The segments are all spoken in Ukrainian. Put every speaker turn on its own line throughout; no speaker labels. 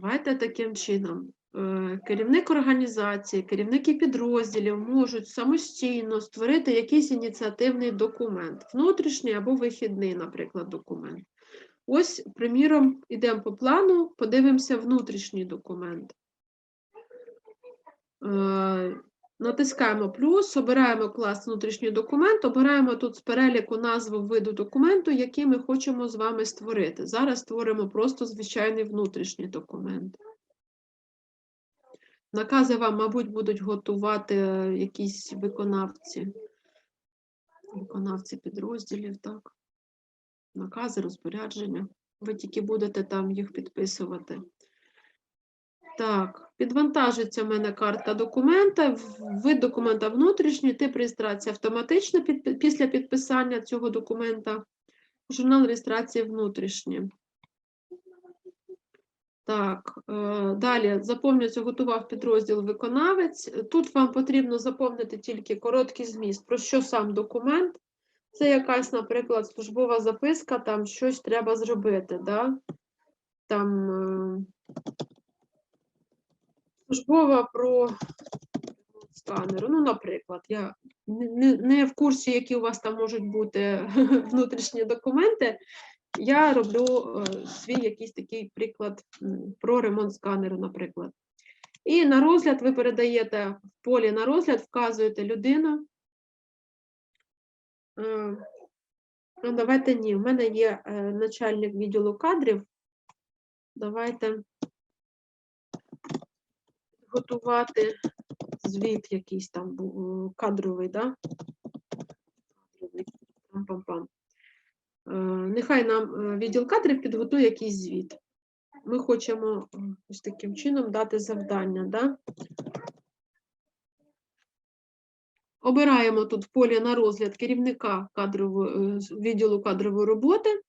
Давайте таким чином. Е, Керівник організації, керівники підрозділів можуть самостійно створити якийсь ініціативний документ, внутрішній або вихідний, наприклад, документ. Ось, приміром, йдемо по плану, подивимося внутрішній документ. Натискаємо плюс, обираємо клас внутрішній документ, обираємо тут з переліку назву виду документу, який ми хочемо з вами створити. Зараз створимо просто звичайний внутрішній документ. Накази вам, мабуть, будуть готувати е, якісь виконавці. Виконавці підрозділів, так. Накази, розпорядження. Ви тільки будете там їх підписувати. Так, підвантажиться в мене карта документа, вид документа внутрішній, тип реєстрації автоматично під, після підписання цього документа, журнал реєстрації внутрішній. Так, е, далі заповнюється, готував підрозділ виконавець. Тут вам потрібно заповнити тільки короткий зміст, про що сам документ. Це якась, наприклад, службова записка, там щось треба зробити, да? Там е, службова про сканеру. Ну, наприклад, я не, не, в курсі, які у вас там можуть бути внутрішні документи. Я роблю е, свій якийсь такий приклад про ремонт сканеру, наприклад. І на розгляд ви передаєте в полі на розгляд, вказуєте людину. Е, Ну, давайте ні. В мене є е, начальник відділу кадрів. Давайте готувати звіт якийсь там е, кадровий, да? Пам-пам-пам. Е, Нехай нам е, відділ кадрів підготує якийсь звіт. Ми хочемо ось таким чином дати завдання. Да? Обираємо тут в полі на розгляд керівника кадрової, відділу кадрової роботи.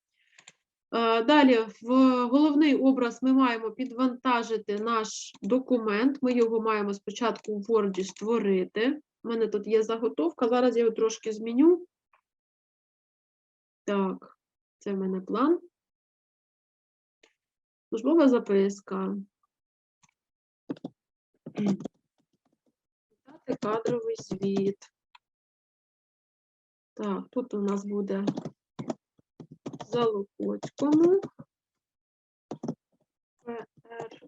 Е, Далі в головний образ ми маємо підвантажити наш документ. Ми його маємо спочатку в Word створити. У мене тут є заготовка, зараз я його трошки зміню. Так, це в мене план. Службова записка. Дати кадровий звіт. Так, тут у нас буде Залокоцькому. ПР.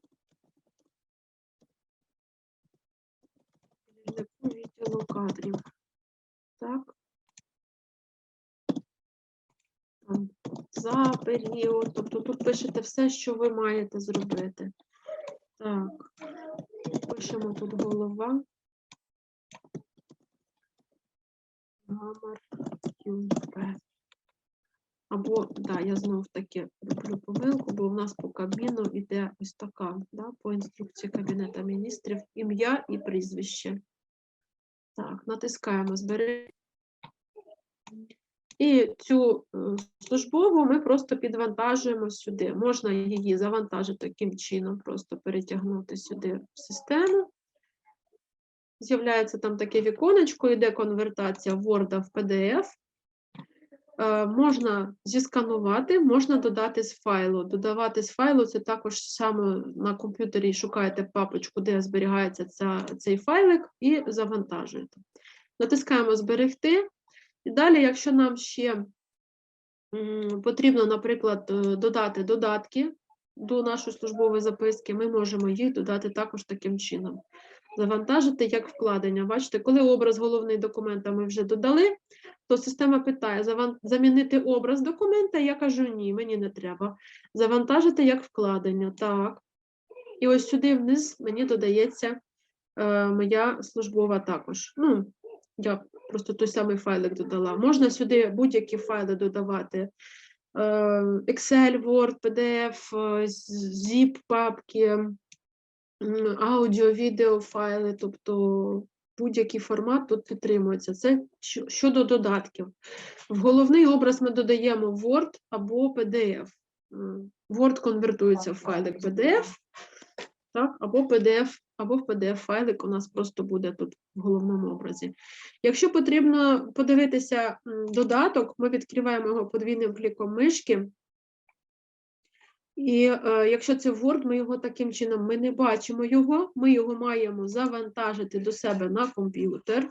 Відділу кадрів. Так. За період. Тобто тут пишете все, що ви маєте зробити. Так. Пишемо тут голова. Номер ЮП. Або, да, я знов таки роблю помилку, бо в нас по Кабміну йде ось така, да, по інструкції Кабінету міністрів, ім'я і прізвище. Так, натискаємо збери. І цю е, службову ми просто підвантажуємо сюди. Можна її завантажити таким чином, просто перетягнути сюди в систему. З'являється там таке віконечко, йде конвертація Word в PDF. Е, Можна зісканувати, можна додати з файлу. Додавати з файлу це також саме на комп'ютері шукаєте папочку, де зберігається ця, цей файлик, і завантажуєте. Натискаємо Зберегти. І далі, якщо нам ще потрібно, наприклад, е, додати додатки до нашої службової записки, ми можемо їх додати також таким чином. Завантажити як вкладення. Бачите, коли образ головний документа ми вже додали, то система питає замінити образ документа. Я кажу ні, мені не треба. Завантажити як вкладення. Так. І ось сюди вниз мені додається е, моя службова також. Ну, я просто той самий файлик додала. Можна сюди будь-які файли додавати. Е, Excel, Word, PDF, е, zip папки, м, аудіо, відео файли, тобто будь-який формат тут підтримується. Це щодо додатків. В головний образ ми додаємо Word або PDF. Word конвертується в файлик PDF, так, або PDF, або в PDF-файлик у нас просто буде тут в головному образі. Якщо потрібно подивитися додаток, ми відкриваємо його подвійним кліком мишки. І е, якщо це Word, ми його таким чином ми не бачимо його, ми його маємо завантажити до себе на комп'ютер.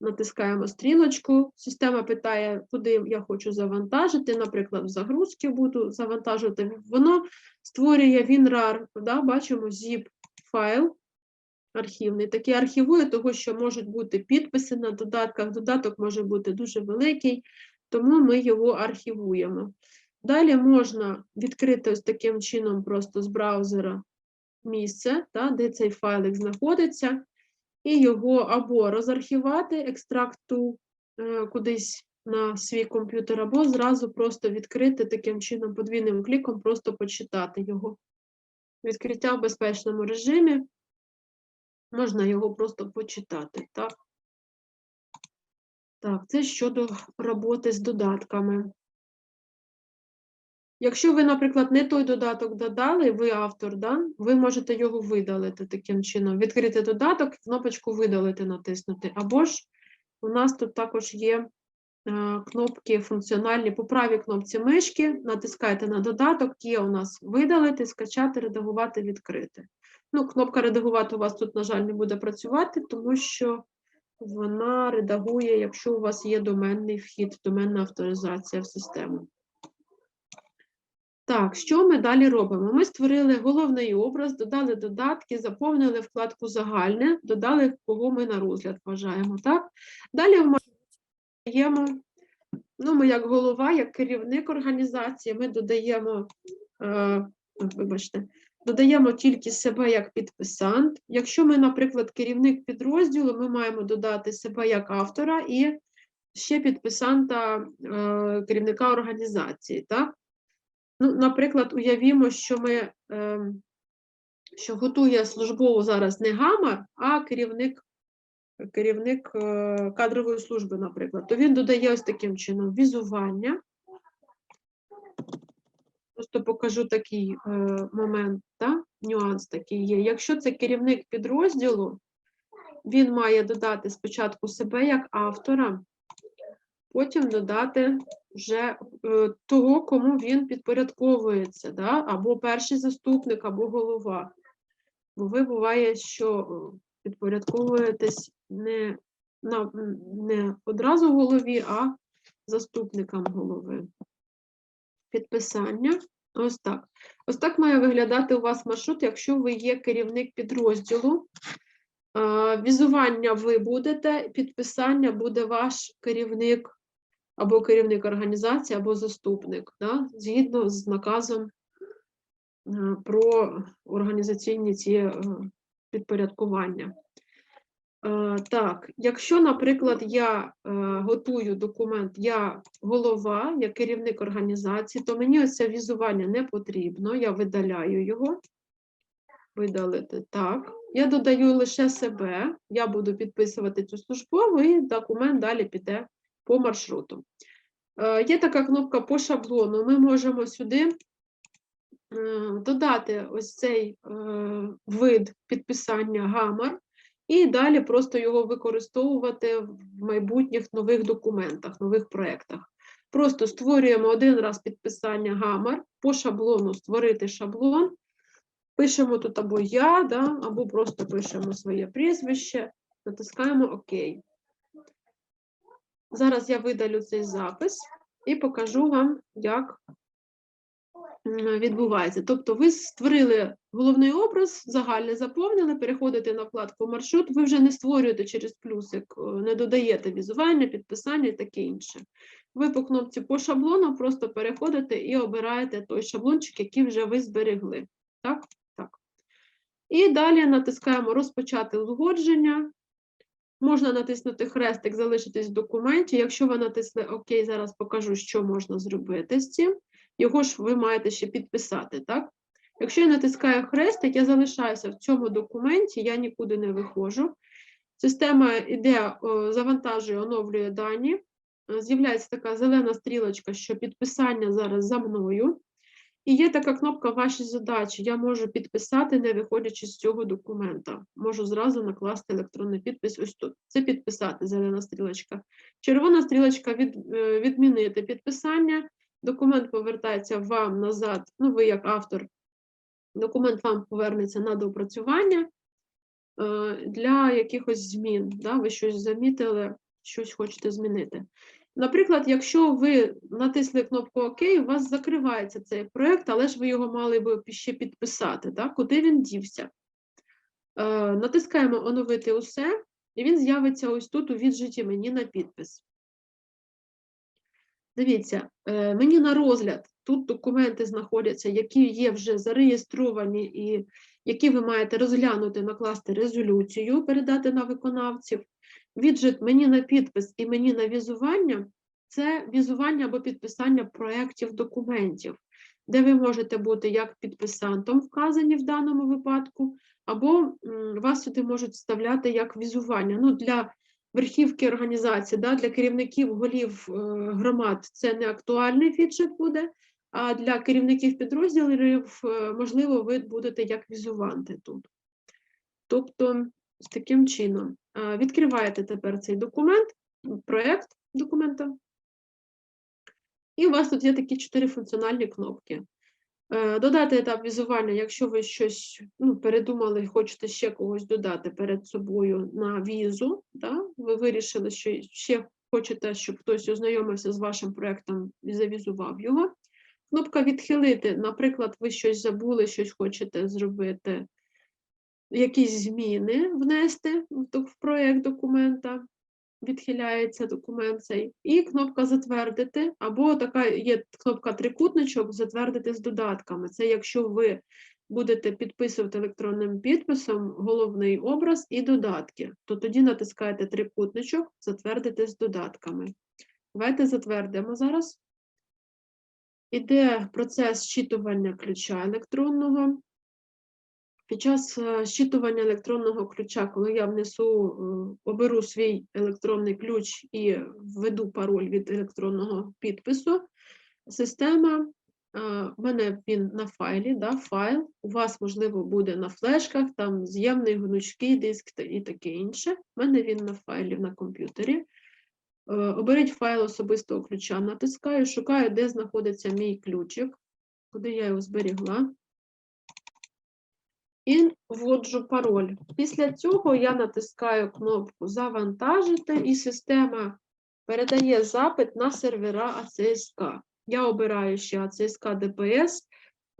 Натискаємо стрілочку. Система питає, куди я хочу завантажити. Наприклад, в загрузки буду завантажувати. Воно створює WinRAR, да, бачимо zip файл архівний. Такий архівує, того що можуть бути підписи на додатках. Додаток може бути дуже великий, тому ми його архівуємо. Далі можна відкрити ось таким чином просто з браузера місце, да, де цей файлик знаходиться, і його або розархівати, екстракту е, кудись на свій комп'ютер, або зразу просто відкрити таким чином подвійним кліком, просто почитати його. Відкриття в безпечному режимі. Можна його просто почитати. Так, так це щодо роботи з додатками. Якщо ви, наприклад, не той додаток додали, ви автор, да, ви можете його видалити таким чином. Відкрити додаток, кнопочку видалити натиснути. Або ж у нас тут також є е, кнопки функціональні по правій кнопці мишки. Натискайте на додаток, є у нас видалити, скачати, редагувати, відкрити. Ну, кнопка редагувати у вас тут, на жаль, не буде працювати, тому що вона редагує, якщо у вас є доменний вхід, доменна авторизація в систему. Так, що ми далі робимо? Ми створили головний образ, додали додатки, заповнили вкладку загальне, додали, кого ми на розгляд вважаємо. Так? Далі ми додаємо, ну, ми як голова, як керівник організації, ми додаємо, е, вибачте, додаємо тільки себе як підписант. Якщо ми, наприклад, керівник підрозділу, ми маємо додати себе як автора і ще підписанта е, керівника організації. Так? Ну, наприклад, уявімо, що ми е, що готує службову зараз не гамар, а керівник керівник е, кадрової служби, наприклад, то він додає ось таким чином візування. Просто покажу такий е, момент, та? нюанс такий є. Якщо це керівник підрозділу, він має додати спочатку себе як автора, потім додати вже е, того, кому він підпорядковується, да? або перший заступник, або голова. Бо ви буває, що е, підпорядковуєтесь не, на, не одразу голові, а заступникам голови. Підписання. Ось так. Ось так має виглядати у вас маршрут, якщо ви є керівник підрозділу. Е, Візування ви будете, підписання буде ваш керівник або керівник організації, або заступник, да, згідно з наказом е, про організаційні ці е, підпорядкування. Е, Так, якщо, наприклад, я готую документ, я голова, я керівник організації, то мені оце візування не потрібно, я видаляю його. Видалити так. Я додаю лише себе, я буду підписувати цю службову, і документ далі піде по маршруту. Е, Є така кнопка по шаблону. Ми можемо сюди е, додати ось цей е, вид підписання гамар, і далі просто його використовувати в майбутніх нових документах, нових проєктах. Просто створюємо один раз підписання гамар, по шаблону створити шаблон. Пишемо тут або я, да, або просто пишемо своє прізвище, натискаємо ОК. Зараз я видалю цей запис і покажу вам, як відбувається. Тобто, ви створили головний образ, загальний заповнили, переходите на вкладку маршрут, ви вже не створюєте через плюсик, е, не додаєте візування, підписання і таке інше. Ви по кнопці по шаблону просто переходите і обираєте той шаблончик, який вже ви зберегли. Так? Так. І далі натискаємо розпочати узгодження. Можна натиснути хрестик, залишитись в документі. Якщо ви натисли ОК, зараз покажу, що можна зробити з цим. Його ж ви маєте ще підписати, так? Якщо я натискаю хрестик, я залишаюся в цьому документі, я нікуди не виходжу. Система іде, завантажує, оновлює дані. З'являється така зелена стрілочка, що підписання зараз за мною. І є така кнопка Ваші задачі. Я можу підписати, не виходячи з цього документа. Можу зразу накласти електронний підпис ось тут. Це підписати, зелена стрілочка. Червона стрілочка від, е, відмінити підписання. документ повертається вам назад, ну, ви як автор, документ вам повернеться на доопрацювання е, для якихось змін. Да? Ви щось замітили, щось хочете змінити. Наприклад, якщо ви натисли кнопку ОК, у вас закривається цей проєкт, але ж ви його мали би ще підписати. Да? Куди він дівся? Е, Натискаємо Оновити усе, і він з'явиться ось тут у віджиті мені на підпис. Дивіться, е, мені на розгляд тут документи знаходяться, які є вже зареєстровані і які ви маєте розглянути, накласти резолюцію, передати на виконавців. Віджит мені на підпис і мені на візування це візування або підписання проєктів документів, де ви можете бути як підписантом, вказані в даному випадку, або вас сюди можуть вставляти як візування. Ну, для верхівки організації, да, для керівників голів е, громад це не актуальний фіджет буде, а для керівників підрозділів, е, можливо, ви будете як візуванти тут. Тобто, з таким чином. Відкриваєте тепер цей документ, проєкт документа. І у вас тут є такі чотири функціональні кнопки. Е, Додати етап візування, якщо ви щось ну, передумали, хочете ще когось додати перед собою на візу, да? ви вирішили, що ще хочете, щоб хтось ознайомився з вашим проєктом і завізував його. Кнопка відхилити, наприклад, ви щось забули, щось хочете зробити, якісь зміни внести в проєкт документа, відхиляється документ цей, і кнопка затвердити, або така є кнопка трикутничок затвердити з додатками. Це якщо ви будете підписувати електронним підписом головний образ і додатки, то тоді натискаєте трикутничок затвердити з додатками. Давайте затвердимо зараз. Іде процес зчитування ключа електронного. Під час е, зчитування електронного ключа, коли я внесу, е, оберу свій електронний ключ і введу пароль від електронного підпису, система, е, в мене він на файлі, да, файл, у вас, можливо, буде на флешках, там з'ємний гнучкий диск і таке інше. У мене він на файлі на комп'ютері. Е, Оберіть файл особистого ключа, натискаю, шукаю, де знаходиться мій ключик, куди я його зберігла. І вводжу пароль. Після цього я натискаю кнопку Завантажити, і система передає запит на сервера АЦСК. Я обираю ще АЦСК ДПС,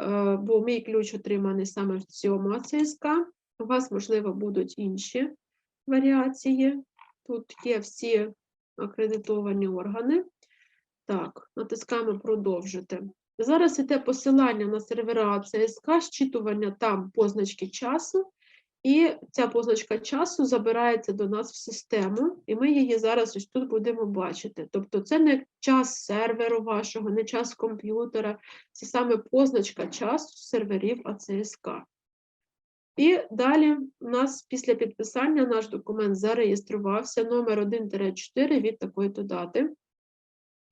е, бо мій ключ отриманий саме в цьому АЦСК. У вас, можливо, будуть інші варіації. Тут є всі акредитовані органи. Так, натискаємо продовжити. Зараз іде посилання на сервера АЦСК, щитування там позначки часу, і ця позначка часу забирається до нас в систему, і ми її зараз ось тут будемо бачити. Тобто це не час серверу вашого, не час комп'ютера, це саме позначка часу серверів АЦСК. І далі у нас після підписання наш документ зареєструвався номер 1-4 від такої-то дати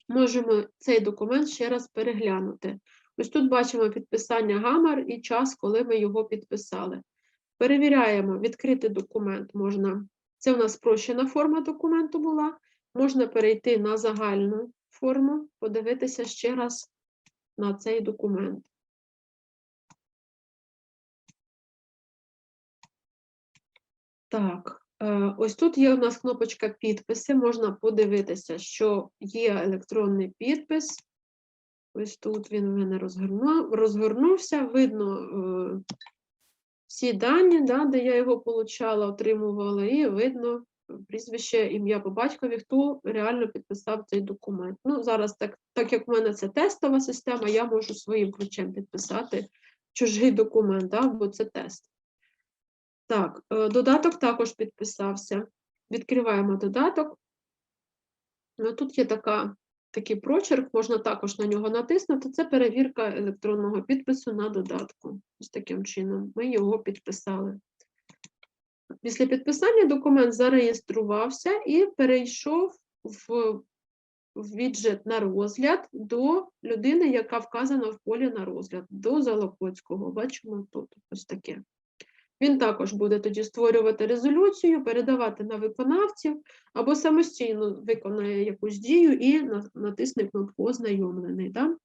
можемо цей документ ще раз переглянути. Ось тут бачимо підписання гамар і час, коли ми його підписали. Перевіряємо, відкрити документ можна. Це у нас спрощена форма документу була. Можна перейти на загальну форму, подивитися ще раз на цей документ. Так, ось тут є у нас кнопочка підписи. Можна подивитися, що є електронний підпис. Ось тут він в мене розгорнув, розгорнувся. Видно е, всі дані, да, де я його получала, отримувала, і видно прізвище, ім'я по батькові, хто реально підписав цей документ. Ну, зараз, так, так як в мене це тестова система, я можу своїм ключем підписати чужий документ, да, бо це тест. Так, е, додаток також підписався. Відкриваємо додаток. Ну, Тут є така, такий прочерк, можна також на нього натиснути. Це перевірка електронного підпису на додатку. Ось таким чином. Ми його підписали. Після підписання документ зареєструвався і перейшов в, віджит на розгляд до людини, яка вказана в полі на розгляд, до Залокоцького. Бачимо тут ось таке. Він також буде тоді створювати резолюцію, передавати на виконавців або самостійно виконає якусь дію і на- натисне кнопку ознайомлений. Да?